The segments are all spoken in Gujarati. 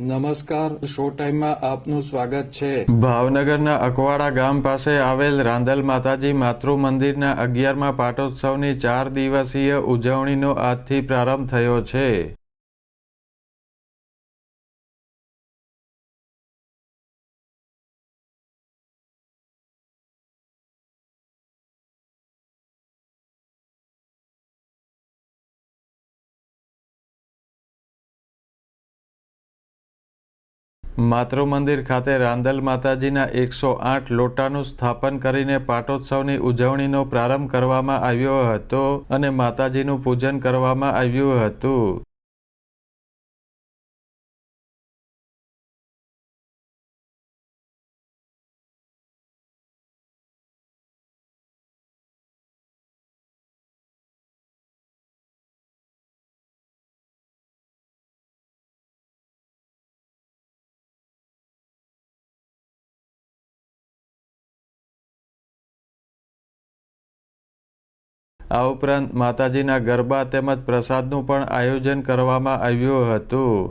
નમસ્કાર, શો ટાઈમમાં આપનું સ્વાગત છે. ભાવનગરના અકવાડા ગામ પાસે આવેલ રાંધલ માતાજી માતૃ મંદિરના અગિયારમા પાટોત્સવની ચાર દિવસીય ઉજવણીનો આજથી પ્રારંભ થયો છે. માતૃ મંદિર ખાતે રાંદલ માતાજીના એકસો આઠ લોટાનું સ્થાપન કરીને પાટોત્સવની ઉજવણીનો પ્રારંભ કરવામાં આવ્યો હતો અને માતાજીનું પૂજન કરવામાં આવ્યું હતું. આ ઉપરાંત માતાજીના ગરબા તેમજ પ્રસાદનું પણ આયોજન કરવામાં આવ્યું હતું.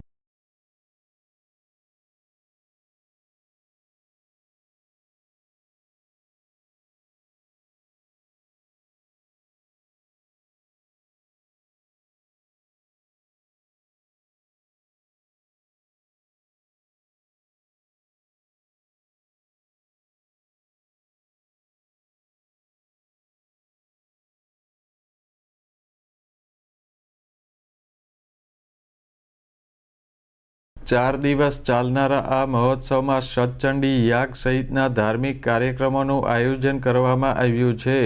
ચાર દિવસ ચાલનારા આ મહોત્સવમાં સતચંડી યાગ સહિતના ધાર્મિક કાર્યક્રમોનું આયોજન કરવામાં આવ્યું છે.